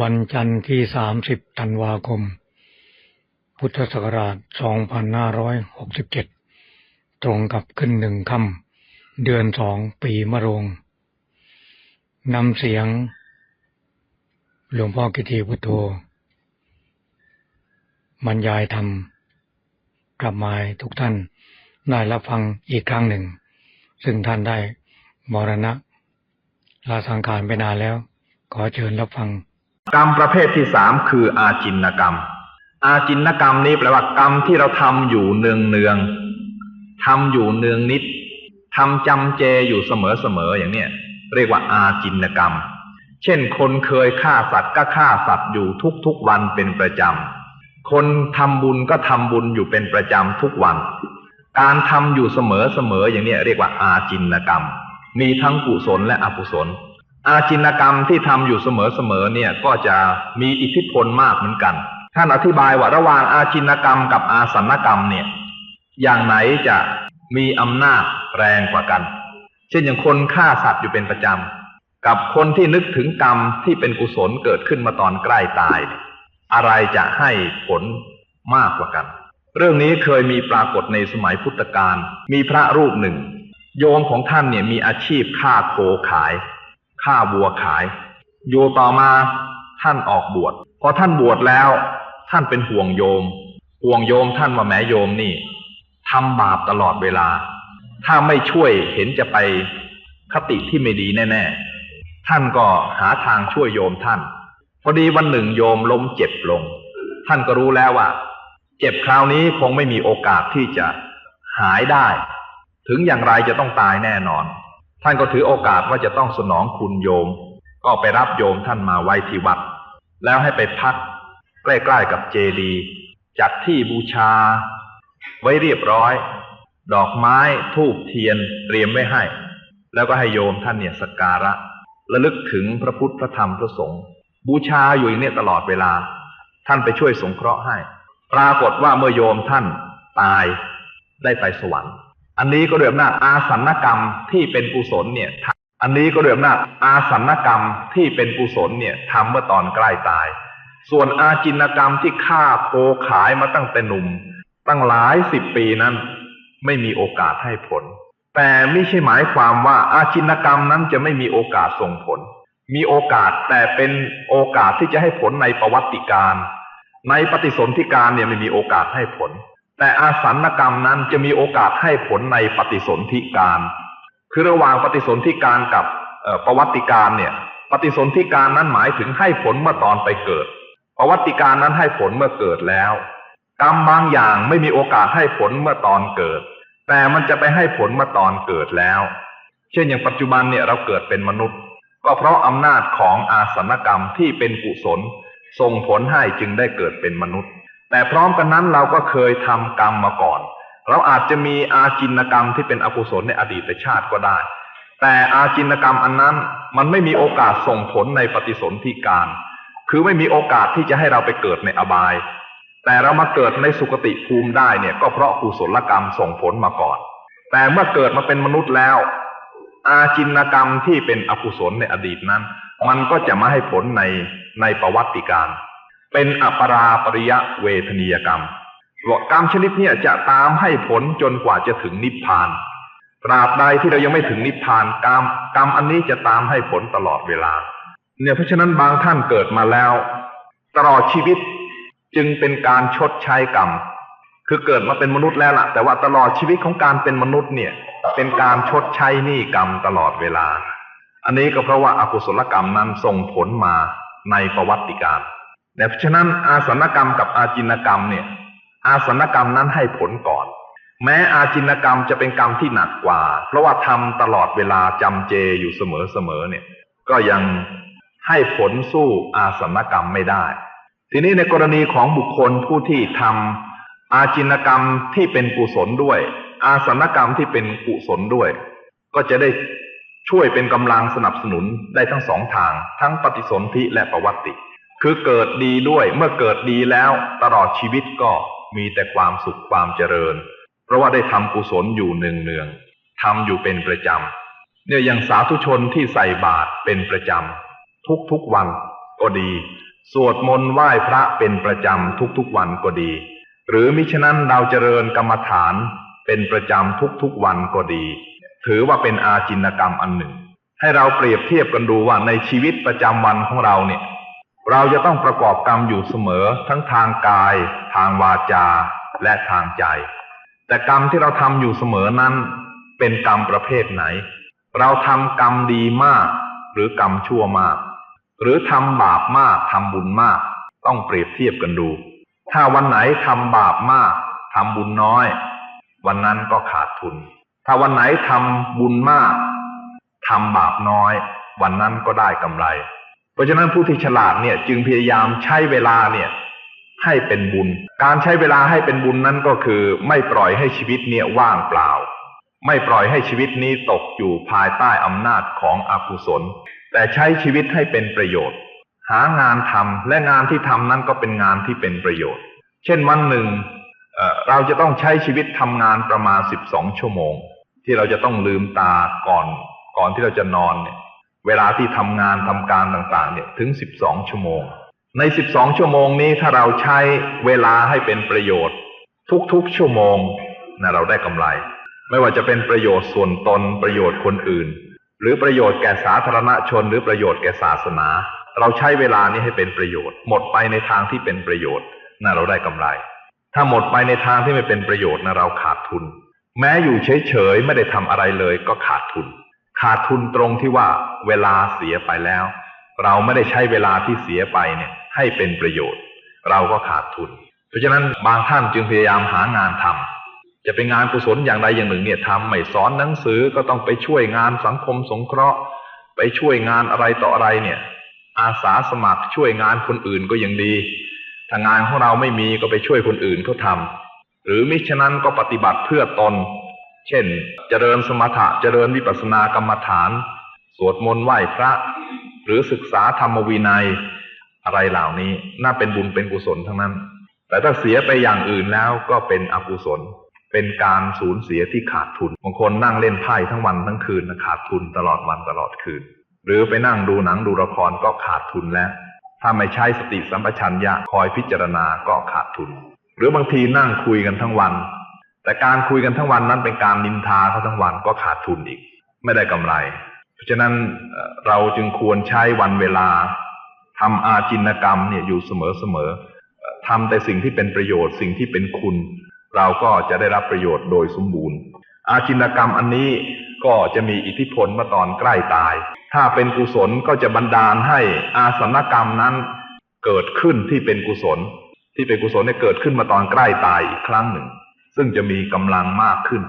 วันจันทร์ที่ 30 ธันวาคม พุทธศักราช 2567 ตรงกับขึ้นหนึ่งค่ำเดือนสองปีมะโรงนำเสียง หลวงพ่อกิติพุทโธบรรยายธรรมกลับมาให้ทุกท่านได้รับฟังอีกครั้งหนึ่ง ซึ่งท่านได้มรณะลาสังขารไปนานแล้ว ขอเชิญรับฟัง กรรมประเภทที่สามคืออาจินกรรม อาจินกรรมนี้แปลว่ากรรมที่เราทำอยู่เนืองเนืองทำอยู่เนืองนิดทำจำเจอยู่เสมอเสมอๆอย่างเนี้ยเรียกว่าอาจินกรรม เช่น คนเคยฆ่าสัตว์ก็ฆ่าสัตว์อยู่ทุกๆวันเป็นประจำ คนทำบุญก็ทำบุญอยู่เป็นประจำทุกวัน การทำอยู่เสมอเสมอๆอย่างเนี้ยเรียกว่าอาจินกรรม มีทั้งกุศลและอกุศล อาจินกรรมที่ทำอยู่เสมอๆเนี่ยก็จะมีอิทธิพลมากเหมือนกัน ท่านอธิบายว่าระหว่างอาจินกรรมกับอาสันกรรมเนี่ยอย่างไหนจะมีอำนาจแรงกว่ากัน เช่นอย่างคนฆ่าสัตว์อยู่เป็นประจำ กับคนที่นึกถึงกรรมที่เป็นกุศลเกิดขึ้นมาตอนใกล้ตายเนี่ยอะไรจะให้ผลมากกว่ากัน เรื่องนี้เคยมีปรากฏในสมัยพุทธกาลมีพระรูปหนึ่ง โยมของท่านเนี่ยมีอาชีพฆ่าโคขาย ฆ่าวัวขาย อยู่ต่อมาท่านออกบวชพอท่านบวชแล้ว ท่านเป็นห่วงโยม ห่วงโยมท่านว่าแหมโยมนี่ทำบาปตลอดเวลา ถ้าไม่ช่วยเห็นจะไปคติที่ไม่ดีแน่ ๆ ท่านก็หาทางช่วยโยมท่าน พอดีวันหนึ่งโยมล้มเจ็บลง ท่านก็รู้แล้วว่า เจ็บคราวนี้คงไม่มีโอกาสที่จะหายได้ ถึงอย่างไรจะต้องตายแน่นอน ท่านก็ถือโอกาสว่าจะต้องสนองคุณโยม ก็ไปรับโยมท่านมาไว้ที่วัด แล้วให้ไปพักใกล้ๆกับเจดีย์จัดที่บูชา ไว้เรียบร้อย ดอกไม้ทูบเทียนเตรียมไว้ให้ แล้วก็ให้โยมท่านเนี่ยสักการะระลึกถึงพระพุทธพระธรรมพระสงฆ์บูชาอยู่อย่างนี้ตลอดเวลา ท่านไปช่วยสงเคราะห์ให้ ปรากฏว่าเมื่อโยมท่านตายได้ไปสวรรค์ อันนี้ก็เรียกว่าอาสันกรรมที่เป็นกุศลเนี่ยอันนี้ก็เรียกว่าอาสันกรรมที่เป็นกุศลเนี่ยทำเมื่อตอนใกล้ตาย ส่วนอาจินกรรมที่ฆ่าโคขายมาตั้งแต่หนุ่ม ตั้งหลายสิบปีนั้น ไม่มีโอกาสให้ผล แต่ไม่ใช่หมายความว่าอาจินกรรมนั้นจะไม่มีโอกาสส่งผล มีโอกาสแต่เป็นโอกาสที่จะให้ผลในประวัติการ ในปฏิสนธิการเนี่ยไม่มีโอกาสให้ผล แต่อาสันกรรมนั้นจะมีโอกาสให้ผลในปฏิสนธิการ คือระหว่างปฏิสนธิการกับประวัติการเนี่ย ปฏิสนธิการนั้นหมายถึงให้ผลเมื่อตอนไปเกิด ประวัติการนั้นให้ผลเมื่อเกิดแล้ว กรรมบางอย่างไม่มีโอกาสให้ผลเมื่อตอนเกิด แต่มันจะไปให้ผลเมื่อตอนเกิดแล้ว เช่นอย่างปัจจุบันเนี่ยเราเกิดเป็นมนุษย์ ก็เพราะอำนาจของอาสนกรรมที่เป็นกุศลส่งผลให้จึงได้เกิดเป็นมนุษย์ แต่พร้อมกันนั้นเราก็เคยทำกรรมมาก่อน เราอาจจะมีอาจินกรรมที่เป็นอกุศลในอดีตชาติก็ได้ แต่อาจินกรรมอันนั้นมันไม่มีโอกาสส่งผลในปฏิสนธิการ คือไม่มีโอกาสที่จะให้เราไปเกิดในอบาย แต่เรามาเกิดในสุคติภูมิได้เนี่ยก็เพราะกุศลกรรมส่งผลมาก่อน แต่เมื่อเกิดมาเป็นมนุษย์แล้ว อาจินกรรมที่เป็นอกุศลในอดีตนั้น มันก็จะมาให้ผลในในประวัติการ เป็นอัปราปริยะเวทนียกรรมกรรมชนิดเนี้จะตามให้ผลจนกว่าจะถึงนิพพานตราบใดที่เรายังไม่ถึงนิพพานกรรมกรรมอันนี้จะตามให้ผลตลอดเวลา เนี่ยเพราะฉะนั้นบางท่านเกิดมาแล้ว ตลอดชีวิตจึงเป็นการชดใช้กรรมคือเกิดมาเป็นมนุษย์แล้วล่ะ แต่ว่าตลอดชีวิตของการเป็นมนุษย์เนี่ย เป็นการชดใช้หนี้กรรมตลอดเวลา อันนี้ก็เพราะว่าอากุศลกรรมนั้นส่งผลมาในประวัติการ นี่ยเพราะฉะนั้นอาสนกรรมกับอาจินกรรมเนี่ย อาสนกรรมนั้นให้ผลก่อน แม้อาจินกรรมจะเป็นกรรมที่หนักกว่า เพราะว่าทำตลอดเวลาจำเจอยู่เสมอๆเนี่ย ก็ยังให้ผลสู้อาสนกรรมไม่ได้ ทีนี้ในกรณีของบุคคลผู้ที่ทำอาจินกรรมที่เป็นกุศลด้วย อาสนกรรมที่เป็นกุศลด้วย ก็จะได้ช่วยเป็นกำลังสนับสนุนได้ทั้งสองทาง ทั้งปฏิสนธิและประวัติ คือเกิดดีด้วยเมื่อเกิดดีแล้วตลอดชีวิตก็มีแต่ความสุขความเจริญ เพราะว่าได้ทำกุศลอยู่เนืองๆทำอยู่เป็นประจำเนี่ยอย่างสาธุชนที่ใส่บาตรเป็นประจำทุกๆวันก็ดี สวดมนต์ไหว้พระเป็นประจำทุกๆวันก็ดี หรือมิฉะนั้นเราเจริญกรรมฐานเป็นประจำทุกๆวันก็ดี ถือว่าเป็นอาจินกรรมอันหนึ่ง ให้เราเปรียบเทียบกันดูว่าในชีวิตประจำวันของเราเนี่ย เราจะต้องประกอบกรรมอยู่เสมอทั้งทางกาย ทางวาจา และทางใจ แต่กรรมที่เราทำอยู่เสมอนั้น เป็นกรรมประเภทไหน เราทำกรรมดีมาก หรือกรรมชั่วมาก หรือทำบาปมากทำบุญมาก ต้องเปรียบเทียบกันดู ถ้าวันไหนทำบาปมากทำบุญน้อย วันนั้นก็ขาดทุน ถ้าวันไหนทำบุญมากทำบาปน้อย วันนั้นก็ได้กำไร เพราะฉะนั้นผู้ที่ฉลาดเนี่ยจึงพยายามใช้เวลาเนี่ยให้เป็นบุญ การใช้เวลาให้เป็นบุญนั้นก็คือ ไม่ปล่อยให้ชีวิตเนี่ยว่างเปล่า ไม่ปล่อยให้ชีวิตนี้ตกอยู่ภายใต้อำนาจของอกุศล แต่ใช้ชีวิตให้เป็นประโยชน์ หางานทำและงานที่ทำนั้นก็เป็นงานที่เป็นประโยชน์ เช่นวันหนึ่งเเราจะต้องใช้ชีวิตทำงานประมาณ 12 ชั่วโมง ที่เราจะต้องลืมตาก่อน ก่อนที่เราจะนอนเนี่ย เวลาที่ทำงานทำการต่างๆเนี่ยถึง 12 ชั่วโมง ใน 12 ชั่วโมงนี้ถ้าเราใช้เวลาให้เป็นประโยชน์ ทุกๆ ชั่วโมงนะเราได้กำไร ไม่ว่าจะเป็นประโยชน์ส่วนตนประโยชน์คนอื่น หรือประโยชน์แก่สาธารณชน หรือประโยชน์แก่ศาสนา เราใช้เวลานี้ให้เป็นประโยชน์ หมดไปในทางที่เป็นประโยชน์นะเราได้กำไร ถ้าหมดไปในทางที่ไม่เป็นประโยชน์นะเราขาดทุน แม้อยู่เฉยๆไม่ได้ทำอะไรเลยก็ขาดทุน ขาดทุนตรงที่ว่าเวลาเสียไปแล้ว เราไม่ได้ใช้เวลาที่เสียไปเนี่ยให้เป็นประโยชน์ เราก็ขาดทุน เพราะฉะนั้นบางท่านจึงพยายามหางานทำจะเป็นงานกุศลอย่างใดอย่างหนึ่งเนี่ยทำไม่สอนหนังสือก็ต้องไปช่วยงานสังคมสงเคราะห์ ไปช่วยงานอะไรต่ออะไรเนี่ยอาสาสมัครช่วยงานคนอื่นก็ยังดีถ้างานของเราไม่มีก็ไปช่วยคนอื่นเขาทำหรือมิฉะนั้นก็ปฏิบัติเพื่อตน เช่น เจริญสมถะเจริญวิปัสสนากรรมฐาน สวดมนต์ไหว้พระ หรือศึกษาธรรมวินัยอะไรเหล่านี้ น่าเป็นบุญเป็นกุศลทั้งนั้น แต่ถ้าเสียไปอย่างอื่นแล้วก็เป็นอกุศล เป็นการสูญเสียที่ขาดทุนบางคนนั่งเล่นไพ่ทั้งวันทั้งคืนนะขาดทุนตลอดวันตลอดคืน หรือไปนั่งดูหนังดูละครก็ขาดทุนแล้ว ถ้าไม่ใช้สติสัมปชัญญะคอยพิจารณาก็ขาดทุน หรือบางทีนั่งคุยกันทั้งวัน แต่การคุยกันทั้งวันนั้นเป็นการนินทาเขาทั้งวันก็ขาดทุนอีก ไม่ได้กำไร เพราะฉะนั้นเราจึงควรใช้วันเวลาทำอาจินกรรมเนี่ยอยู่เสมอเสมอทำแต่สิ่งที่เป็นประโยชน์สิ่งที่เป็นคุณ เราก็จะได้รับประโยชน์โดยสมบูรณ์ อาจินกรรมอันนี้ก็จะมีอิทธิพลมื่อตอนใกล้ตาย ถ้าเป็นกุศลก็จะบันดาลให้อาสนกรรมนั้นเกิดขึ้นที่เป็นกุศล ที่เป็นกุศลเนี่ยเกิดขึ้นมาตอนใกล้ตายอีกครั้งหนึ่ง ซึ่งจะมีกำลังมากขึ้น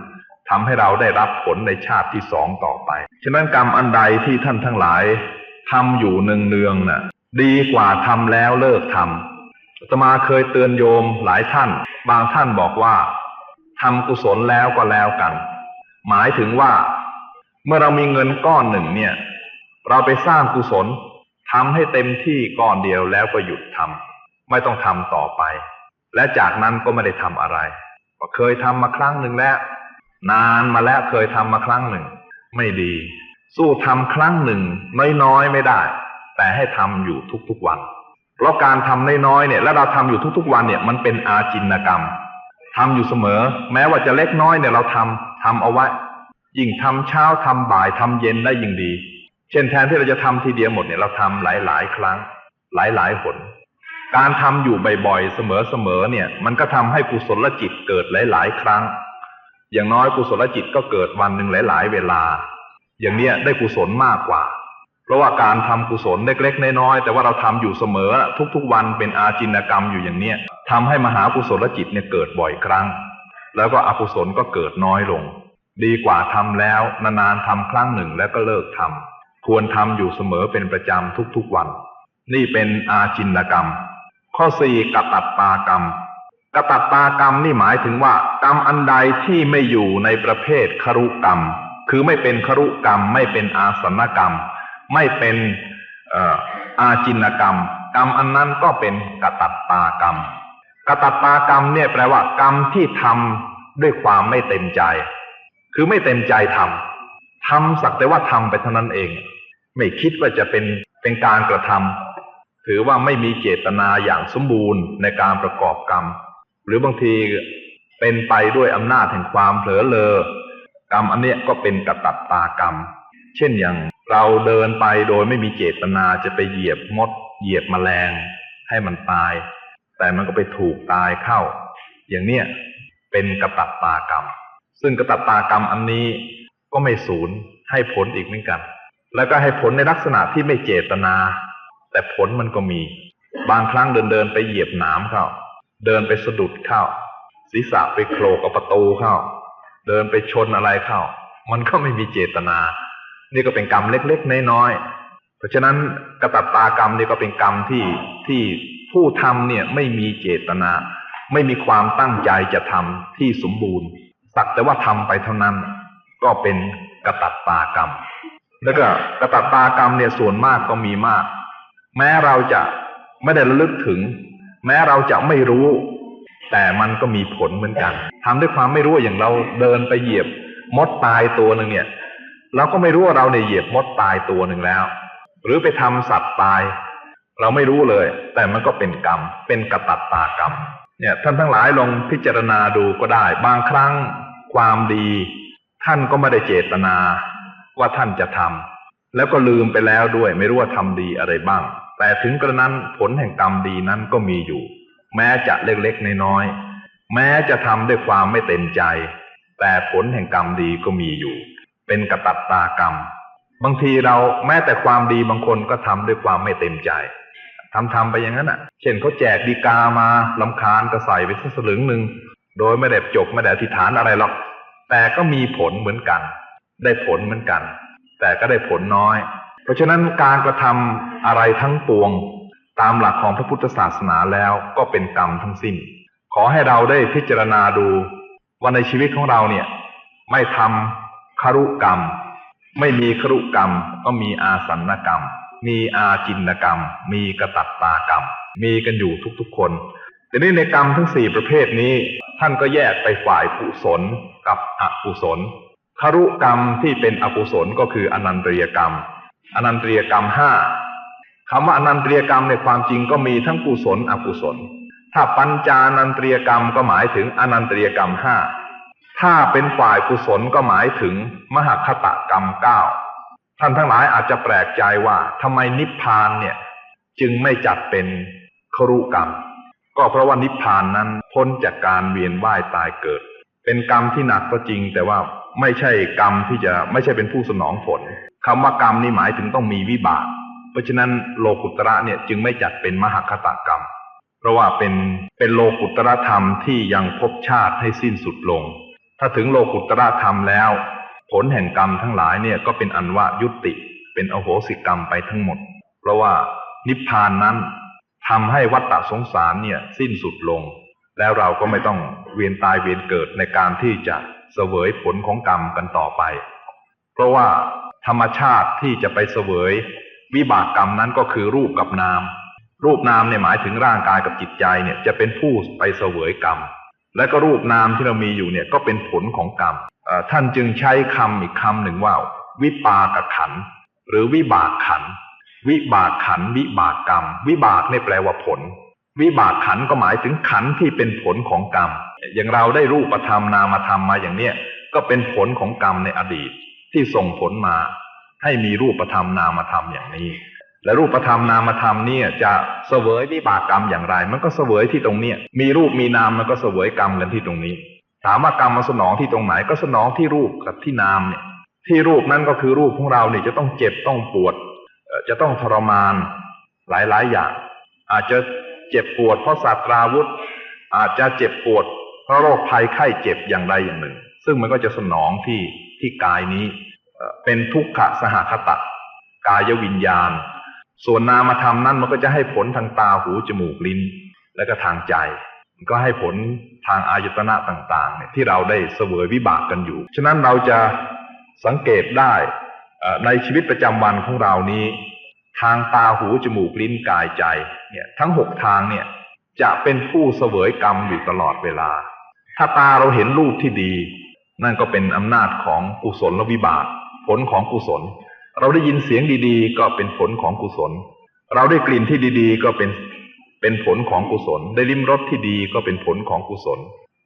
ทำให้เราได้รับผลในชาติที่สองต่อไป ฉะนั้นกรรมอันใดที่ท่านทั้งหลายทำอยู่เนืองๆน่ะ ดีกว่าทำแล้วเลิกทำอาตมาเคยเตือนโยมหลายท่าน บางท่านบอกว่าทำกุศลแล้วก็แล้วกัน หมายถึงว่า เมื่อเรามีเงินก้อนหนึ่งเนี่ย เราไปสร้างกุศลทำให้เต็มที่ก้อนเดียวแล้วก็หยุดทำไม่ต้องทำต่อไป และจากนั้นก็ไม่ได้ทำอะไร เคยทำมาครั้งหนึ่งแล้ว นานมาแล้วเคยทำมาครั้งหนึ่ง ไม่ดี สู้ทำครั้งหนึ่ง น้อยๆไม่ได้ แต่ให้ทำอยู่ทุกๆวัน เพราะการทำน้อยๆเนี่ย และเราทำอยู่ทุกๆวันเนี่ย มันเป็นอาจินกรรมทำอยู่เสมอ แม้ว่าจะเล็กน้อยเนี่ยเราทำทำเอาไว้ ยิ่งทำเช้าทำบ่ายทำเย็นได้ยิ่งดี เช่นแทนที่เราจะทำทีเดียวหมดเนี่ยเราทำหลายๆ ครั้ง หลายๆหน การทำอยู่บ่อยๆเสมอๆเนี่ย มันก็ทำให้กุศลจิตเกิดหลาย ๆ ครั้ง อย่างน้อยกุศลจิตก็เกิดวันหนึ่งหลาย ๆ เวลา อย่างเนี้ยได้กุศลมากกว่า เพราะว่าการทำกุศลเล็กๆน้อยๆแต่ว่าเราทำอยู่เสมอ ทุกๆวันเป็นอาจินกรรมอยู่อย่างเนี้ยทำให้มหากุศลจิตเนี่ยเกิดบ่อยครั้ง แล้วก็อกุศลก็เกิดน้อยลง ดีกว่าทำแล้วนานๆทำครั้งหนึ่งแล้วก็เลิกทำควรทำอยู่เสมอเป็นประจำทุกๆวัน นี่เป็นอาจินกรรม ข้อสี่กตัตตากรรมกตัตตากรรมนี่หมายถึงว่า กรรมอันใดที่ไม่อยู่ในประเภทครุกรรม คือไม่เป็นครุกรรม ไม่เป็นอาสนกรรม ไม่เป็นอาจินกรรม กรรมอันนั้นก็เป็นกตัตตากรรม กตัตตากรรมเนี่ยแปลว่า กรรมที่ทำด้วยความไม่เต็มใจ คือไม่เต็มใจทำทำสักแต่ว่าทำไปเท่านั้นเอง ไม่คิดว่าจะเป็นเป็นการกระทำ ถือว่าไม่มีเจตนาอย่างสมบูรณ์ในการประกอบกรรม หรือบางทีเป็นไปด้วยอำนาจแห่งความเผลอเลอกรรมอันเนี้ยก็เป็นกระตัตตากรรม เช่นอย่างเราเดินไปโดยไม่มีเจตนาจะไปเหยียบมด เหยียบแมลง ให้มันตาย แต่มันก็ไปถูกตายเข้า อย่างเนี้ยเป็นกระตัตตากรรม ซึ่งกระตัตตากรรมอันนี้ก็ไม่สูญให้ผลอีกเหมือนกัน แล้วก็ให้ผลในลักษณะที่ไม่เจตนา แต่ผลมันก็มี บางครั้งเดินเดินไปเหยียบหนามเข้า เดินไปสะดุดเข้า ศีรษะไปโขลกกับประตูเข้า เดินไปชนอะไรเข้า มันก็ไม่มีเจตนา นี่ก็เป็นกรรมเล็กๆน้อยๆเพราะฉะนั้นกระตัตตากรรมนี่ก็เป็นกรรมที่ที่ผู้ทำเนี่ยไม่มีเจตนา ไม่มีความตั้งใจจะทำที่สมบูรณ์สักแต่ว่าทำไปเท่านั้น ก็เป็นกระตัตตากรรม แล้วก็กระตัตตากรรมเนี่ยส่วนมากก็มีมาก แม้เราจะไม่ได้ระลึกถึง แม้เราจะไม่รู้ แต่มันก็มีผลเหมือนกันทำด้วยความไม่รู้อย่างเราเดินไปเหยียบมดตายตัวหนึ่งเนี่ย เราก็ไม่รู้ว่าเราเนี่ยเหยียบมดตายตัวหนึ่งแล้ว หรือไปทำสัตว์ตาย เราไม่รู้เลย แต่มันก็เป็นกรรม เป็นกระตัตตากรรม เนี่ยท่านทั้งหลายลองพิจารณาดูก็ได้ บางครั้งความดี ท่านก็ไม่ได้เจตนาว่าท่านจะทำแล้วก็ลืมไปแล้วด้วย ไม่รู้ว่าทำดีอะไรบ้าง แต่ถึงกระนั้นผลแห่งกรรมดีนั้นก็มีอยู่ แม้จะเล็กๆน้อยๆแม้จะทำด้วยความไม่เต็มใจ แต่ผลแห่งกรรมดีก็มีอยู่ เป็นกระตัตตากรรม บางทีเราแม้แต่ความดีบางคนก็ทำด้วยความไม่เต็มใจทำทำไปอย่างนั้นอะ เช่นเขาแจกดีกามาลำคาญก็ใส่ไปสักสลึงหนึ่งโดยไม่ได้จบไม่ได้อธิษฐานอะไรหรอก แต่ก็มีผลเหมือนกัน ได้ผลเหมือนกัน แต่ก็ได้ผลน้อย เพราะฉะนั้นการกระทำ อะไรทั้งปวง ตามหลักของพระพุทธศาสนาแล้วก็เป็นกรรมทั้งสิ้น ขอให้เราได้พิจารณาดูว่าในชีวิตของเราเนี่ย ไม่ทำครุกรรม ไม่มีครุกรรม ก็มีอาสันนกรรม มีอาจินกรรม มีกระตัตตากรรม มีกันอยู่ทุกๆคนทีนี้ในกรรมทั้งสี่ประเภทนี้ ท่านก็แยกไปฝ่ายกุศลกับอกุศลคารุกรรมที่เป็นอกุศลก็คืออนันตริยกรรม อนันตริยกรรมห้า คำว่าอนันตริยกรรมในความจริงก็มีทั้งกุศลอกุศล ถ้าปัญจานันตริยกรรมก็หมายถึงอนันตริยกรรมห้าถ้าเป็นฝ่ายกุศลก็หมายถึงมหคตกรรมเก้าท่านทั้งหลายอาจจะแปลกใจว่าทำไมนิพพานเนี่ยจึงไม่จัดเป็นครุกรรม ก็เพราะว่านิพพานนั้นพ้นจากการเวียนว่ายตายเกิด เป็นกรรมที่หนักก็จริง แต่ว่าไม่ใช่กรรมที่จะไม่ใช่เป็นผู้สนองผลคำว่ากรรมนี่หมายถึงต้องมีวิบาก ราะฉะนั้นโลกุตระเนี่ยจึงไม่จัดเป็นมหคตกรรม เพราะว่าเป็นเป็นโลกุตระธรรมที่ยังภพชาติให้สิ้นสุดลง ถ้าถึงโลกุตระธรรมแล้ว ผลแห่งกรรมทั้งหลายเนี่ยก็เป็นอันว่ายุติ เป็นอโหสิกรรมไปทั้งหมด เพราะว่านิพพานนั้นทำให้วัฏฏะสงสารเนี่ยสิ้นสุดลง แล้วเราก็ไม่ต้องเวียนตายเวียนเกิดในการที่จะเสวยผลของกรรมกันต่อไป เพราะว่าธรรมชาติที่จะไปเสวย วิบากกรรมนั้นก็คือรูปกับนาม รูปนามเนี่ยหมายถึงร่างกายกับจิตใจเนี่ยจะเป็นผู้ไปเสวยกรรม และก็รูปนามที่เรามีอยู่เนี่ยก็เป็นผลของกรรมท่านจึงใช้คำอีกคำหนึ่งว่า วิปากขัน หรือวิบากขัน วิบากขัน วิบากกรรม วิบากเนี่ยแปลว่าผล วิบากขันก็หมายถึงขันที่เป็นผลของกรรม อย่างเราได้รูปธรรมนามธรรมมาอย่างเนี้ยก็เป็นผลของกรรมในอดีตที่ส่งผลมา ให้มีรูปธรรมนามธรรมอย่างนี้ และรูปธรรมนามธรรมเนี่ยจะเสวยวิบากกรรมอย่างไร มันก็เสวยที่ตรงเนี้ยมีรูปมีนามมันก็เสวยกรรมกันที่ตรงนี้ ถามว่ากรรมมาสนองที่ตรงไหนก็สนองที่รูปกับที่นามเนี่ยที่รูปนั้นก็คือรูปของเราเนี่ยจะต้องเจ็บต้องปวดจะต้องทรมานหลายๆอย่าง อาจจะเจ็บปวดเพราะศาสตราวุธ อาจจะเจ็บปวดเพราะโรคภัยไข้เจ็บอย่างใดอย่างหนึ่ง ซึ่งมันก็จะสนองที่ที่กายนี้ เป็นทุกขสหคตะกายวิญญาณ ส่วนนามธรรมนั้นมันก็จะให้ผลทางตาหูจมูกลิ้น และก็ทางใจ ก็ให้ผลทางอายตนะต่างๆเนี่ยที่เราได้เสวยวิบากกันอยู่ ฉะนั้นเราจะสังเกตได้ในชีวิตประจำวันของเรานี้ ทางตาหูจมูกลิ้นกายใจเนี่ยทั้งหกทางเนี่ยจะเป็นผู้เสวยกรรมอยู่ตลอดเวลา ถ้าตาเราเห็นรูปที่ดี นั่นก็เป็นอำนาจของกุศลและวิบาก ผลของกุศล เราได้ยินเสียงดีๆ ก็เป็นผลของกุศล เราได้กลิ่นที่ดีๆ ก็เป็นเป็นผลของกุศล ได้ลิ้มรสที่ดีก็เป็นผลของกุศล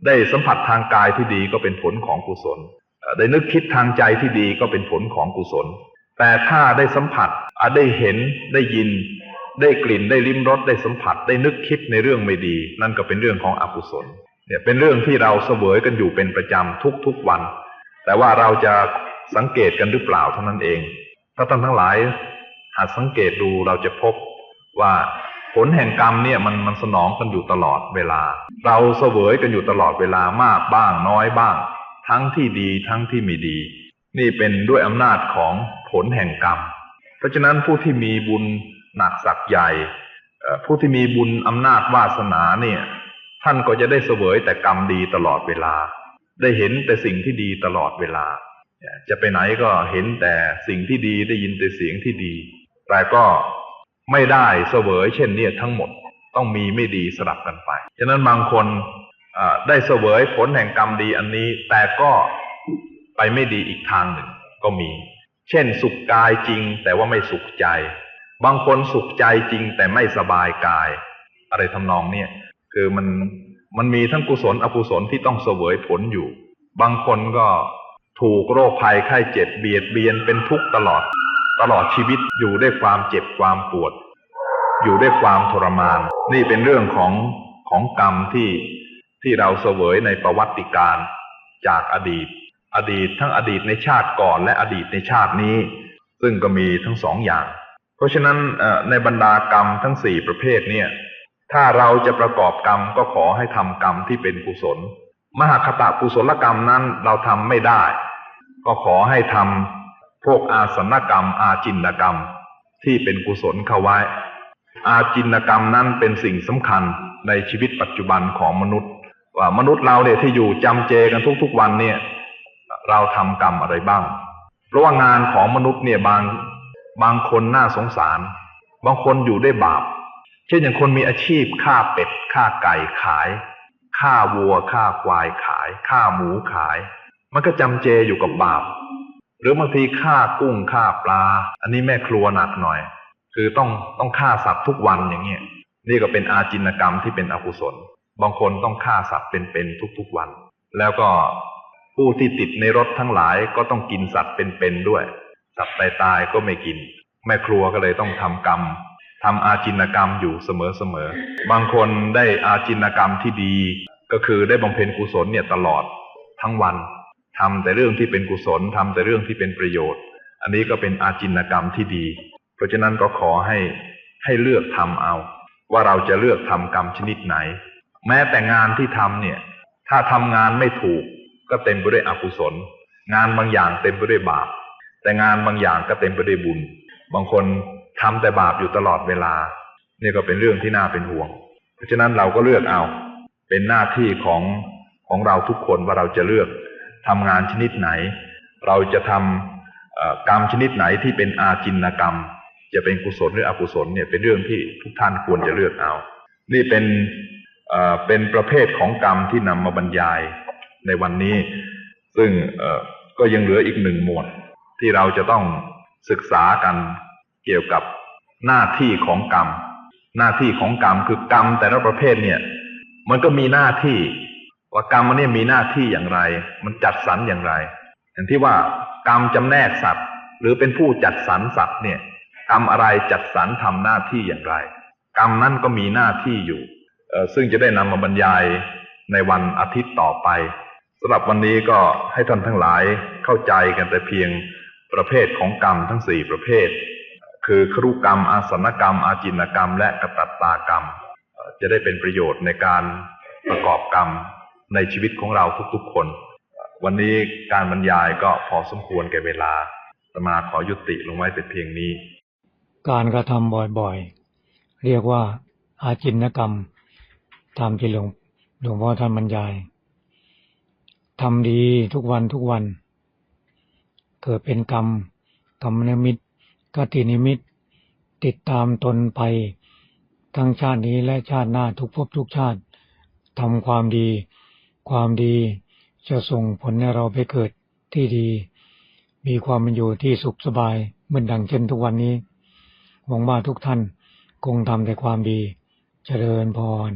ได้สัมผัสทางกายที่ดีก็เป็นผลของกุศล ได้นึกคิดทางใจที่ดีก็เป็นผลของกุศล แต่ถ้าได้สัมผัสอะได้เห็นได้ยิน ได้กลิ่นได้ลิ้มรสได้สัมผัส ได้นึกคิดในเรื่องไม่ดี นั่นก็เป็นเรื่องของอกุศลเนี่ยเป็นเรื่องที่เราเสวยกันอยู่เป็นประจำทุกๆวัน แต่ว่าเราจะ สังเกตกันหรือเปล่าเท่านั้นเอง ถ้าท่านทั้งหลายหากสังเกตดูเราจะพบว่าผลแห่งกรรมเนี่ยมันมันสนองกันอยู่ตลอดเวลา เราเสวยกันอยู่ตลอดเวลามากบ้างน้อยบ้าง ทั้งที่ดีทั้งที่ไม่ดี นี่เป็นด้วยอำนาจของผลแห่งกรรม เพราะฉะนั้นผู้ที่มีบุญหนักสักใหญ่ผู้ที่มีบุญอำนาจวาสนาเนี่ย ท่านก็จะได้เสวยแต่กรรมดีตลอดเวลา ได้เห็นแต่สิ่งที่ดีตลอดเวลา จะไปไหนก็เห็นแต่สิ่งที่ดีได้ยินแต่เสียงที่ดี แต่ก็ไม่ได้เสวยเช่นนี้ทั้งหมดต้องมีไม่ดีสลับกันไป ฉะนั้นบางคนได้เสวยผลแห่งกรรมดีอันนี้ แต่ก็ไปไม่ดีอีกทางหนึ่งก็มี เช่นสุขกายจริง แต่ว่าไม่สุขใจ บางคนสุขใจจริง แต่ไม่สบายกาย อะไรทำนองเนี่ยคือมันมันมีทั้งกุศลอกุศลที่ต้องเสวยผลอยู่ บางคนก็ ถูกโรคภัยไข้เจ็บเบียดเบียนเป็นทุกข์ตลอด ตลอดชีวิตอยู่ด้วยความเจ็บความปวด อยู่ด้วยความทรมาน นี่เป็นเรื่องของของกรรมที่ที่เราเสวยในประวัติการจากอดีต อดีตทั้งอดีตในชาติก่อนและอดีตในชาตินี้ ซึ่งก็มีทั้งสองอย่าง เพราะฉะนั้นในบรรดากรรมทั้งสี่ประเภทเนี่ยถ้าเราจะประกอบกรรมก็ขอให้ทำกรรมที่เป็นกุศล มหาคตะกุศลกรรมนั้นเราทำไม่ได้ ก็ขอให้ทำพวกอาสนกรรม อาจินกรรม ที่เป็นกุศลเข้าไว้ อาจินกรรมนั้นเป็นสิ่งสำคัญในชีวิตปัจจุบันของมนุษย์ ว่ามนุษย์เราเนี่ยที่อยู่จำเจกันทุกๆวันเนี่ย เราทำกรรมอะไรบ้าง เพราะว่างานของมนุษย์เนี่ยบางบางคนน่าสงสาร บางคนอยู่ได้บาป เช่นอย่างคนมีอาชีพฆ่าเป็ดฆ่าไก่ขาย ฆ่าวัวฆ่าควายขายฆ่าหมูขาย มันก็จำเจอยู่กับบาป หรือบางทีฆ่ากุ้งฆ่าปลา อันนี้แม่ครัวหนักหน่อย คือต้องต้องฆ่าสัตว์ทุกวันอย่างเงี้ยนี่ก็เป็นอาจินกรรมที่เป็นอกุศล บางคนต้องฆ่าสัตว์เป็นๆทุกๆวัน แล้วก็ผู้ที่ติดในรถทั้งหลายก็ต้องกินสัตว์เป็นๆด้วย สัตว์ตายๆก็ไม่กิน แม่ครัวก็เลยต้องทำกรรมทำอาจินกรรมอยู่เสมอๆ บางคนได้อาจินกรรมที่ดี ก็คือได้บำเพ็ญกุศลเนี่ยตลอดทั้งวันทำแต่เรื่องที่เป็นกุศลทำแต่เรื่องที่เป็นประโยชน์ อันนี้ก็เป็นอาจินกรรมที่ดี เพราะฉะนั้นก็ขอให้ให้เลือกทำเอา ว่าเราจะเลือกทำกรรมชนิดไหน แม้แต่งานที่ทำเนี่ย ถ้าทำงานไม่ถูก ก็เต็มไปด้วยอกุศล งานบางอย่างเต็มไปด้วยบาป แต่งานบางอย่างก็เต็มไปด้วยบุญ บางคนทำแต่บาปอยู่ตลอดเวลา นี่ก็เป็นเรื่องที่น่าเป็นห่วง เพราะฉะนั้นเราก็เลือกเอา เป็นหน้าที่ของของเราทุกคนว่าเราจะเลือกทำงานชนิดไหน เราจะทำกรรมชนิดไหนที่เป็นอาจินกรรม จะเป็นกุศลหรืออกุศลเนี่ยเป็นเรื่องที่ทุกท่านควรจะเลือกเอา นี่เป็นเป็นประเภทของกรรมที่นำมาบรรยายในวันนี้ ซึ่งก็ยังเหลืออีกหนึ่งหมวดที่เราจะต้องศึกษากันเกี่ยวกับหน้าที่ของกรรม หน้าที่ของกรรมคือกรรมแต่ละประเภทเนี่ย มันก็มีหน้าที่ ว่ากรรมมันเนี่ยมีหน้าที่อย่างไร มันจัดสรรอย่างไร อย่างที่ว่ากรรมจำแนกสัตว์ หรือเป็นผู้จัดสรรสัตว์เนี่ย กรรมอะไรจัดสรรทำหน้าที่อย่างไร กรรมนั้นก็มีหน้าที่อยู่ซึ่งจะได้นำมาบรรยายในวันอาทิตย์ต่อไปสำหรับวันนี้ก็ให้ท่านทั้งหลายเข้าใจกันแต่เพียงประเภทของกรรมทั้งสี่ประเภท คือครุกรรม อาสนกรรม อาจินกรรม และกตัตตากรรม จะได้เป็นประโยชน์ในการประกอบกรรมในชีวิตของเราทุกๆคน วันนี้การบรรยายก็พอสมควรแก่เวลาอาตมาขอยุติลงไว้แต่เพียงนี้ การกระทำบ่อยๆ เรียกว่าอาจินกรรมตามที่หลวงหลวงพ่อท่านบรรยายทำดีทุกวันทุกวัน เกิดเป็นกรรมกรรมนิมิตกตินิมิต ติดตามตนไป ทั้งชาตินี้และชาติหน้าทุกภพทุกชาติทำความดี ความดีจะส่งผลให้เราไปเกิดที่ดี มีความเป็นอยู่ที่สุขสบายเหมือนดังเช่นทุกวันนี้ หวังว่าทุกท่านคงทำแต่ความดีเจริญพร